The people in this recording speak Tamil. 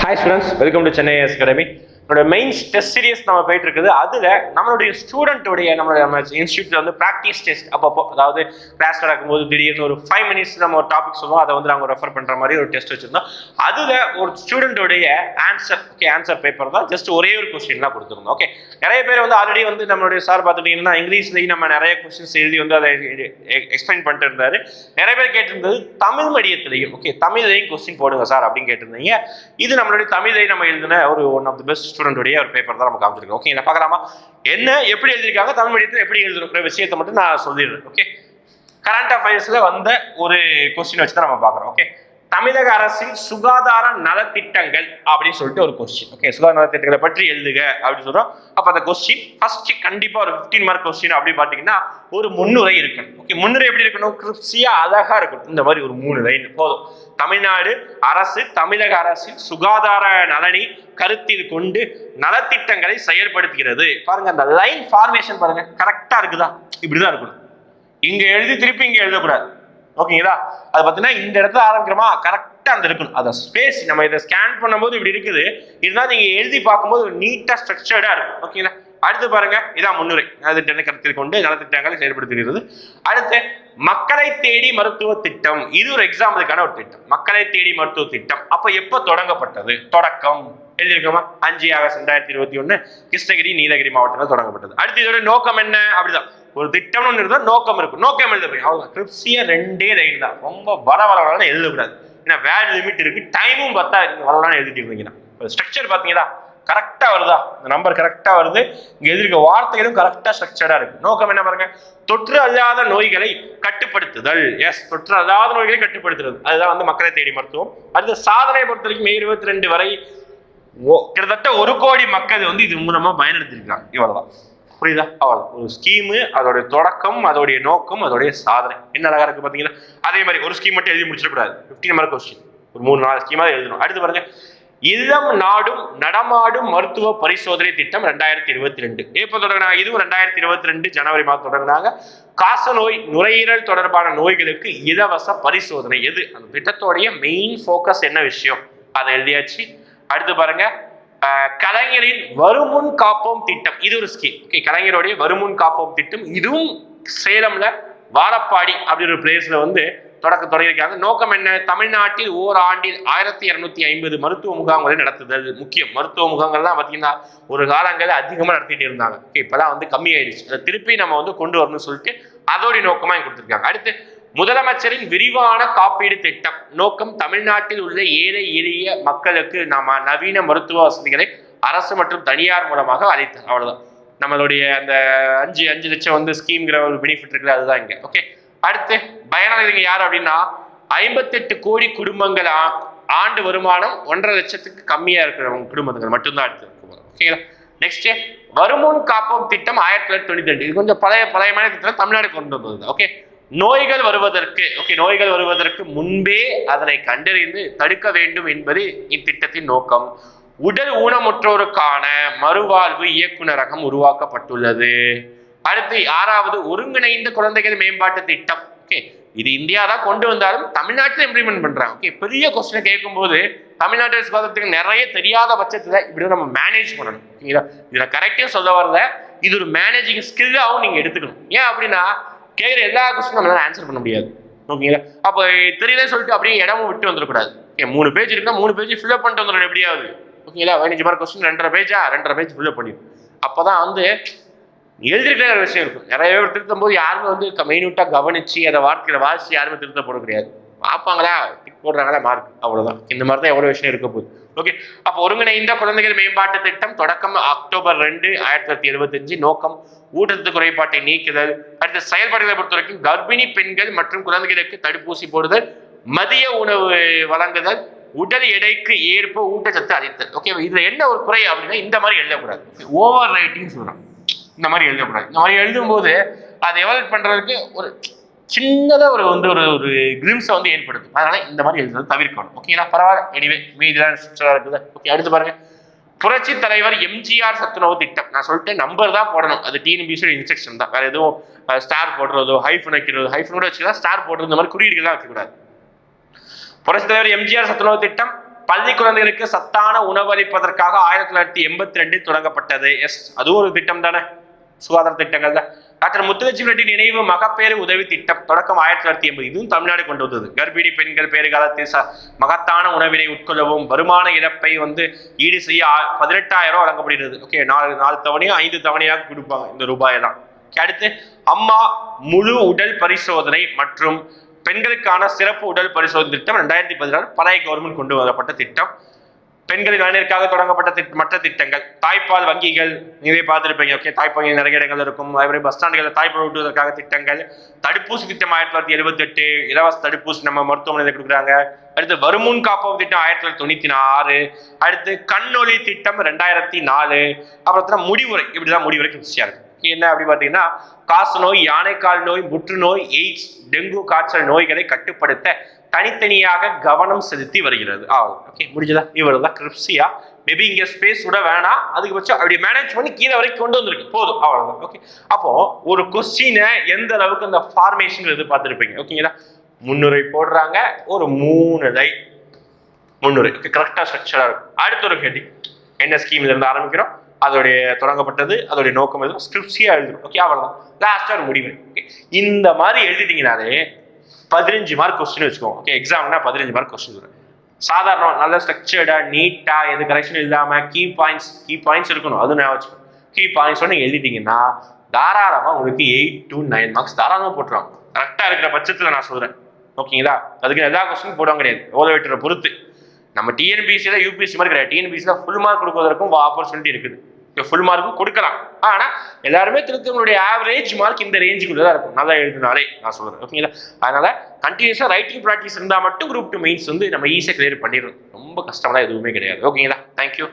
Hi students welcome to Chennai S academy நம்மளோட மெயின் டெஸ்ட் சீரியஸ் நம்ம போயிட்டு இருக்குது அதுல நம்மளுடைய ஸ்டூடெண்ட்டுடைய நம்மளுடைய நம்ம இன்ஸ்டியூட்ல வந்து ப்ராக்டிஸ் டெஸ்ட் அப்பப்போ அதாவது கிளாஸ் நடக்கும்போது திடீர்னு ஒரு ஃபைவ் மினிட்ஸ் நம்ம ஒரு டாபிக் சொல்லுவோம் அதை வந்து நாங்கள் ரெஃபர் பண்ற மாதிரி ஒரு டெஸ்ட் வச்சிருந்தோம். அதுல ஒரு ஸ்டூடெண்ட்டுடைய ஆன்சர் ஓகே ஆன்சர் பேப்பர் தான் ஜஸ்ட் ஒரே ஒரு கொஸ்டின் தான் கொடுத்துருந்தோம் ஓகே நிறைய பேர் வந்து ஆல்ரெடி வந்து நம்மளுடைய சார் பார்த்துட்டீங்கன்னா இங்கிலீஷ்லேயும் நம்ம நிறைய கொஸ்டின்ஸ் எழுதி வந்து அதை எக்ஸ்பிளைன் பண்ணிட்டு இருந்தாரு. நிறைய பேர் கேட்டிருந்தது தமிழ் மீடியத்திலையும் ஓகே தமிழ்லையும் கொஸ்டின் போடுங்க சார் அப்படின்னு கேட்டிருந்தீங்க. இது நம்மளுடைய தமிழை நம்ம எழுதின ஒரு ஒன் ஆஃப் தி பெஸ்ட் ஸ்டூடெண்ட்டுடைய ஒரு பேப்பர் தான் நம்ம காமிச்சிருக்கோம். ஓகே இதை பார்க்கலாமா? என்ன எப்படி எழுதியிருக்காங்க? தமிழ் மீடியத்தில் எப்படி எழுதுற விஷயத்தை மட்டும் நான் சொல்லிடுறேன். ஓகே கரண்ட் அஃபேர்ஸில் வந்த ஒரு கொஸ்டின் வச்சு தான் நம்ம பார்க்குறோம். ஓகே தமிழக அரசின் சுகாதார நலத்திட்டங்கள் அப்படின்னு சொல்லிட்டு ஒரு கொஸ்டின் ஓகே சுகாதார நலத்திட்டங்களை பற்றி எழுதுக அப்படின்னு சொல்றோம். அப்ப அந்த கொஸ்டின் ஃபர்ஸ்ட் கண்டிப்பா ஒரு 15 மார்க் கொஸ்டின் அப்படின்னு பாத்தீங்கன்னா ஒரு முன்னுரை இருக்கணும். ஓகே முன்னுரை எப்படி இருக்கணும்? கிறிஸ்டியா அழகா இருக்கணும். இந்த மாதிரி ஒரு மூணு லைன் போதும். தமிழ்நாடு அரசு தமிழக அரசின் சுகாதார நலனை கருத்தில் கொண்டு நலத்திட்டங்களை செயல்படுத்துகிறது. பாருங்க அந்த லைன் ஃபார்மேஷன் பாருங்க கரெக்டா இருக்குதா? இப்படிதான் இருக்கணும். இங்க எழுதி திருப்பி இங்க எழுதக்கூடாது. ஓகேங்களா அது பார்த்தீங்கன்னா இந்த இடத்துல ஆரம்பிக்கிறோமா? கரெக்டாக அந்த இருக்கணும் அதை ஸ்பேஸ் நம்ம இதை ஸ்கேன் பண்ணும்போது இப்படி இருக்குது. இருந்தால் நீங்கள் எழுதி பார்க்கும்போது நீட்டாக ஸ்ட்ரக்சர்டாக இருக்கும். ஓகேங்களா அடுத்து பாருங்க. இதான் முன்னுரை. நலத்திட்டங்களை கருத்தில் கொண்டு நலத்திட்டங்களை செயல்படுத்துகிறது. அடுத்து மக்களை தேடி மருத்துவ திட்டம். இது ஒரு எக்ஸாம்பிளுக்கான ஒரு திட்டம். மக்களை தேடி மருத்துவ திட்டம். அப்ப எப்ப தொடங்கப்பட்டது? தொடக்கம். எழுதியிருக்கோமா? அஞ்சு ஆகஸ்ட் ரெண்டாயிரத்தி இருபத்தி ஒன்று கிருஷ்ணகிரி நீலகிரி மாவட்டத்தில் தொடங்கப்பட்டது. அடுத்து இதோட நோக்கம் என்ன? அப்படிதான். ஒரு திட்டம்னு ஒன்று இருந்தால் நோக்கம் இருக்கும். நோக்கம் எழுத போய் அவ்வளோ கிரிப்சியா ரெண்டே லைன் தான். ரொம்ப வர வர வரலாம் எழுதக்கூடாது. ஏன்னா வேட் லிமிட் இருக்கு. டைமும் பார்த்தா இருக்கு. எழுதிட்டு இருந்தீங்கன்னா. ஸ்ட்ரக்சர் பார்த்தீங்களா கரெக்டாக வருதா? இந்த நம்பர் கரெக்டாக வருது. இங்கே எதிர்க்க வார்த்தைகளும் கரெக்டாக ஸ்ட்ரக்சர்டாக இருக்கு. நோக்கம் என்ன பாருங்க? தொற்று அல்லாத நோய்களை கட்டுப்படுத்துதல். எஸ் தொற்று அல்லாத நோய்களை கட்டுப்படுத்துறது. அதுதான் வந்து மக்களை தேடி மருத்துவம். அடுத்து சாதனை பொறுத்த வரைக்கும் மே இருபத்தி ரெண்டு வரை கிட்டத்தட்ட ஒரு கோடி மக்கள் வந்து இது மூலமா பயனெடுத்திருக்காங்க இவ்வளவுதான். புரியுதா? அவ்வளவு ஒரு ஸ்கீமு அதோடைய தொடக்கம் அதோடைய நோக்கம் அதோடைய சாதனை. என்ன அழகா இருக்கு பாத்தீங்கன்னா அதே மாதிரி ஒரு ஸ்கீம் மட்டும் எழுதி முடிச்சிடக்கூடாது. ஃபிஃப்டீன் மார்க் கொஸ்டின் ஒரு மூணு நாலு ஸ்கீமா எழுதணும். அடுத்து பாருங்க. இல்லம் நாடும் நடமாடும் மருத்துவ பரிசோதனை திட்டம் ரெண்டாயிரத்தி இருபத்தி ரெண்டு. எப்போ தொடங்கினாங்க? இதுவும் ரெண்டாயிரத்தி இருபத்தி ரெண்டு ஜனவரி மாதம் தொடங்கினாங்க. காசநோய் நுரையீரல் தொடர்பான நோய்களுக்கு இலவச பரிசோதனை. எது? அந்த திட்டத்தோடைய மெயின் ஃபோக்கஸ் என்ன விஷயம்? அதை எழுதியாச்சு. அடுத்து பாருங்க. கலைஞரின் வருமுன் காப்போம் திட்டம். இது ஒரு ஸ்கீம் ஓகே கலைஞருடைய வருமுன் காப்போம் திட்டம். இதுவும் சேலம்ல வாழப்பாடி அப்படின்ற ஒரு பிளேஸ்ல வந்து தொடக்க தொடங்கியிருக்காங்க. நோக்கம் என்ன? தமிழ்நாட்டில் ஓர் ஆண்டில் ஆயிரத்தி இரநூத்தி ஐம்பது மருத்துவ முகாம்களை நடத்துதல். முக்கியம். மருத்துவ முகாம்கள் தான் பார்த்தீங்கன்னா ஒரு காலங்களில் அதிகமாக நடத்திட்டு இருந்தாங்க. ஓகே இப்போலாம் வந்து கம்மி ஆயிடுச்சு அதை திருப்பி நம்ம வந்து கொண்டு வரணும்னு சொல்லிட்டு அதோடைய நோக்கமாக கொடுத்துருக்காங்க. அடுத்து முதலமைச்சரின் விரிவான காப்பீடு திட்டம். நோக்கம் தமிழ்நாட்டில் உள்ள ஏழை எளிய மக்களுக்கு நாம நவீன மருத்துவ வசதிகளை அரசு மற்றும் தனியார் மூலமாக அளித்தல். அவ்வளவுதான். நம்மளுடைய அந்த அஞ்சு அஞ்சு லட்சம் வந்து ஸ்கீம்ங்கிற ஒரு பெனிஃபிட் இருக்குல்ல அதுதான் இங்க. ஓகே அடுத்து பயனாளிகள் யார் அப்படின்னா ஐம்பத்தெட்டு கோடி குடும்பங்கள் ஆ- ஆண்டு வருமானம் ஒன்றரை லட்சத்துக்கு கம்மியா இருக்கிறவங்க குடும்பங்கள் மட்டும்தான் அடுத்து இருக்கும் ஓகேங்களா நெக்ஸ்ட் வருமுன் காப்போம் திட்டம் ஆயிரத்தி தொள்ளாயிரத்தி தொண்ணூத்தி ரெண்டு. இது கொஞ்சம் பழைய பழையமான திட்டம் தமிழ்நாடு கொண்டு வந்தது. ஓகே நோய்கள் வருவதற்கு ஓகே நோய்கள் வருவதற்கு முன்பே அதனை கண்டறிந்து தடுக்க வேண்டும் என்பது இத்திட்டத்தின் நோக்கம். உடல் ஊனமுற்றோருக்கான மறுவாழ்வு இயக்குனரகம் உருவாக்கப்பட்டுள்ளது. அடுத்து ஆறாவது ஒருங்கிணைந்த குழந்தைகள் மேம்பாட்டு திட்டம். ஓகே இது இந்தியா தான் கொண்டு வந்தாலும் தமிழ்நாட்டில் இம்ப்ளிமெண்ட் பண்றாங்க. ஓகே பெரிய கொஸ்டினை கேட்கும்போது தமிழ்நாட்டு சுகாதாரத்துக்கு நிறைய தெரியாத பட்சத்துல இப்படி நம்ம மேனேஜ் பண்ணணும். ஓகேங்களா இதுல கரெக்டாக சொல்ல வரல. இது ஒரு மேனேஜிங் ஸ்கில்லாகவும் நீங்க எடுத்துக்கணும். ஏன் அப்படின்னா கேட்குற எல்லா கொஸ்டினும் நம்மளால ஆன்சர் பண்ண முடியாது. ஓகேங்களா அப்போ தெரியலன்னு சொல்லிட்டு அப்படியே இடமும் விட்டு வந்துடக்கூடாது. ஓகே மூணு பேஜ் இருக்குன்னா மூணு பேஜ் ஃபில்அப் பண்ணிட்டு வந்துடணும் எப்படியாவது ஓகேங்களா பதினஞ்சு மார்க் கொஸ்டின் ரெண்டரை பேஜா ரெண்டரை பேஜ் ஃபில்அப் பண்ணிடும் அப்பதான் வந்து எழுதிருக்கிற ஒரு விஷயம் இருக்கும். நிறைய பேர் திருத்தும் போது யாருமே வந்து மைனூட்டா கவனிச்சு அதை வார்த்தையில வாசித்து யாருமே திருத்த போட கிடையாது பார்ப்பாங்களா? டிக் போடுறாங்களா? மார்க் அவ்வளோதான் இந்த மாதிரி தான் எவ்வளோ விஷயம் இருக்க போகுது. ஓகே அப்போ ஒருங்கிணைந்த குழந்தைகள் மேம்பாட்டு திட்டம் தொடக்கம் அக்டோபர் ரெண்டு ஆயிரத்தி தொள்ளாயிரத்தி எழுபத்தஞ்சு நோக்கம் ஊட்டச்சத்து குறைபாட்டை நீக்குதல். அடுத்த செயல்பாடுகளை பொறுத்த வரைக்கும் கர்ப்பிணி பெண்கள் மற்றும் குழந்தைகளுக்கு தடுப்பூசி போடுதல் மதிய உணவு வழங்குதல் உடல் எடைக்கு ஏற்ப ஊட்டச்சத்து அளித்தல். ஓகே இதுல என்ன ஒரு குறை அப்படின்னா இந்த மாதிரி எழுதக்கூடாது. ஓவர் ரைட்டிங் சொல்றோம். இந்த மாதிரி எழுதக்கூடாது. இந்த மாதிரி எழுதும்போது அதை எவல்ட் பண்றதுக்கு ஒரு சின்னதாக ஒரு வந்து ஒரு ஒரு கிரிம்ஸை வந்து ஏற்படுத்தும். அதனால இந்த மாதிரி எழுதுறது தவிர்க்கணும். ஓகேங்களா பரவாயில்ல. எனிவே மீதிலாம் ஸ்ட்ரக்சரா இருக்குது ஓகே அடுத்து பாருங்க. புரட்சி தலைவர் எம்ஜிஆர் சத்துணவு திட்டம். நான் சொல்லிட்டேன் நம்பர் தான் போடணும். அது டிஎன்பிசியோட இன்ஸ்ட்ரக்ஷன் தான். வேற எதுவும் ஸ்டார் போடுறதோ ஹைஃபன் வைக்கிறதோ ஹைஃபன் கூட வச்சுக்கலாம். ஸ்டார் போடுறது இந்த மாதிரி குறியீடுகள் வைக்கக்கூடாது. புரட்சி தலைவர் எம்ஜிஆர் சத்துணவு திட்டம் பள்ளி குழந்தைகளுக்கு சத்தான உணவு அளிப்பதற்காக ஆயிரத்தி தொள்ளாயிரத்தி எண்பத்தி ரெண்டில் தொடங்கப்பட்டது. எஸ் அதுவும் ஒரு திட்டம் தானே? சுகாதார திட்டங்கள் தான். டாக்டர் முத்துலட்சுமி ரெட்டி நினைவு மகப்பேறு உதவி திட்டம். தொடக்கம் ஆயிரத்தி தொள்ளாயிரத்தி எண்பது இதுவும் தமிழ்நாடு கொண்டு வந்தது. கர்ப்பிணி பெண்கள் பேறுகாலத்தில் ச- மகத்தான உணவினை உட்கொள்ளவும் வருமான இழப்பை வந்து ஈடு செய்ய ஆ- பதினெட்டாயிரம் வழங்கப்படுகிறது. ஓகே நாலு நாலு தவணையோ ஐந்து தவணையாக கொடுப்பாங்க இந்த ரூபாயெல்லாம். தான் அடுத்து அம்மா முழு உடல் பரிசோதனை மற்றும் பெண்களுக்கான சிறப்பு உடல் பரிசோதனை திட்டம் ரெண்டாயிரத்தி பதினாறு பழைய கவர்மெண்ட் கொண்டு வரப்பட்ட திட்டம். பெண்களின் நலனிற்காக தொடங்கப்பட்ட திட்ட மற்ற திட்டங்கள். தாய்ப்பால் வங்கிகள் நீங்களே பார்த்துருப்பீங்க. ஓகே தாய்ப்பால் வங்கி நிறைய இடங்கள் இருக்கும். அதேமாதிரி பஸ் ஸ்டாண்டுகளில் தாய்ப்பால் ஊட்டுவதற்காக திட்டங்கள். தடுப்பூசி திட்டம் ஆயிரத்தி தொள்ளாயிரத்தி எழுபத்தி எட்டு இலவச தடுப்பூசி நம்ம மருத்துவமனையில் கொடுக்குறாங்க. அடுத்து வருமுன் காப்பகம் திட்டம் ஆயிரத்தி தொள்ளாயிரத்தி தொண்ணூற்றி ஆறு அடுத்து கண்ணொலி திட்டம் ரெண்டாயிரத்தி நாலு. அப்புறம் முடிவுரை. இப்படிதான் முடிவுரை கிடைச்சியா இருக்கு. என்ன அப்படி பார்த்தீங்கன்னா காச நோய் யானைக்கால் நோய் புற்றுநோய் எய்ட்ஸ் டெங்கு காய்ச்சல் நோய்களை கட்டுப்படுத்த தனித்தனியாக கவனம் செலுத்தி வருகிறது. ஆ ஓகே முடிஞ்சதா? இவர் தான் கிரிப்சியா மேபி இங்க ஸ்பேஸ் கூட வேணாம். அதுக்கு பட்சம் அப்படி மேனேஜ் பண்ணி கீழே வரைக்கும் கொண்டு வந்திருக்கு. போதும். அவ்வளவுதான். ஓகே. அப்போ ஒரு கொஸ்டினை எந்த அளவுக்கு அந்த ஃபார்மேஷன் எதிர்பார்த்துருப்பீங்க? ஓகேங்களா? முன்னுரை போடுறாங்க. ஒரு மூணு லை முன்னுரை. கரெக்டாக ஸ்ட்ரக்சராக இருக்கும். அடுத்த ஒரு ஹெட்டிங் என்ன ஸ்கீம்ல இருந்து ஆரம்பிக்கிறோம்? அதோடைய தொடங்கப்பட்டது அதோடைய நோக்கம் எழுதும் ஸ்கிரிப்ஸியாக எழுதும் ஓகே அவ்வளோதான் லாஸ்ட்டாக ஒரு முடிவு. ஓகே இந்த மாதிரி எழுதிட்டீங்கனாலே பதினஞ்சு மார்க் கொஸ்டின் வச்சுக்கோங்க. ஓகே எக்ஸாம்னா பதினஞ்சு மார்க் கொஸ்டின் வரும். சாதாரண நல்ல ஸ்ட்ரக்சர்டாக நீட்டாக எது கரெக்ஷன் இல்லாமல் கீ பாயிண்ட்ஸ் கீ பாயிண்ட்ஸ் இருக்கணும். அது நான் வச்சுக்கணும் கீ பாயிண்ட்ஸ் ஒன்று எழுதிட்டீங்கன்னா தாராளமாக உங்களுக்கு எயிட் டு நைன் மார்க்ஸ் தாராளமாக போட்டுருவாங்க. கரெக்டாக இருக்கிற பட்சத்தில் நான் சொல்கிறேன் ஓகேங்களா அதுக்கு எல்லா கொஸ்டினும் போடுவாங்க கிடையாது. ஓத வெட்டுற பொறுத்து. நம்ம டிஎன்பிசியில் யூபிஎஸ்சி மாதிரி கிடையாது. டிஎன்பிசியில் ஃபுல் மார்க் கொடுக்கறதுக்கும் ஆப்பர்ச்சுனிட்டி இருக்குது. ஃபுல் மார்க்கும் கொடுக்கலாம். ஆனால் எல்லாருமே திருத்தவங்களுடைய ஆவரேஜ் மார்க் இந்த ரேஞ்சுக்குள்ள தான் இருக்கும். நல்லா எழுதினாலே நான் சொல்கிறேன் ஓகேங்களா அதனால் கண்டினியூஸாக ரைட்டிங் ப்ராக்டிஸ் இருந்தால் மட்டும் குரூப் டூ மெயின்ஸ் வந்து நம்ம ஈஸியாக கிளியர் பண்ணிடுறோம் ரொம்ப கஷ்டம்லாம் எதுவுமே கிடையாது. ஓகேங்களா தேங்க்யூ